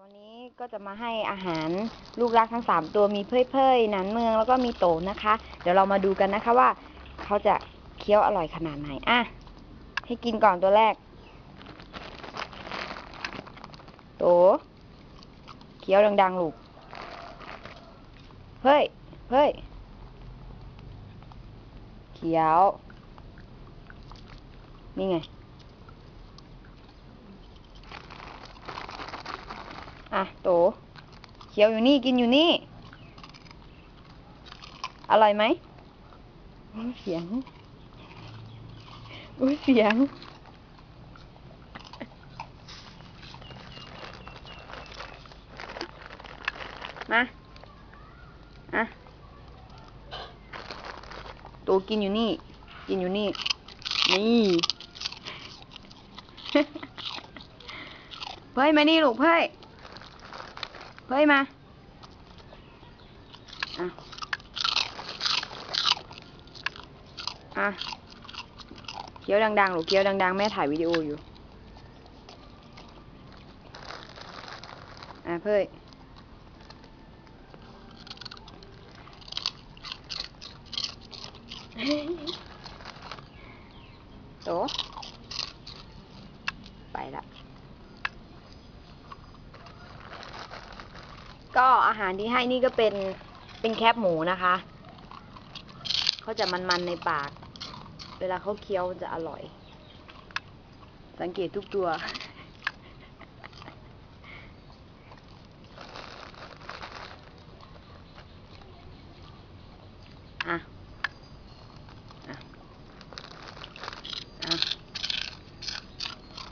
วันนี้ก็จะมาให้อาหารลูกรักทั้งสามตัวมีเพยเพยหนันเมืองแล้วก็มีโตนะคะ เดี๋ยวเรามาดูกันนะคะว่า เขาจะเคี้ยวอร่อยขนาดไหนอะให้กินก่อนตัวแรก โตเคี้ยวดังๆลูกเฮ้ยเฮ้ยเคี้ยว นี่ไง อะโตเคี้ยวอยู่นี่กินอยู่นี่ อร่อยไหมอุ๊ยเสียงอุ้ยเสียง มา อะโตกินอยู่นี่ กินอยู่นี่ นี่ เพ่ยมานี่ลูกเพ่ย เฮ้ยมาอะอะเคี้ยวดังๆหรือเคี้ยวดังๆ แม่ถ่ายวิดีโออยู่ อะเพ่ยโตไปละ ก็อาหารที่ให้นี่ก็เป็นเป็นแคบหมูนะคะ เขาจะมันๆในปาก เวลาเขาเคี้ยวมันจะอร่อย สังเกตทุกตัว อะ อะ อะ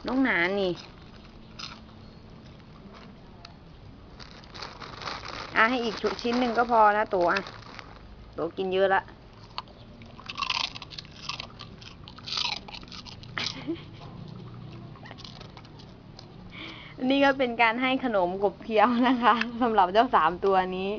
น้องหนานนี่ อะให้อีกชุดชิ้นหนึ่งก็พอนะตัวอะตัวกินเยอะละนี่ก็เป็นการให้ขนมกบเคี้ยวนะคะสำหรับเจ้าสามตัวนี้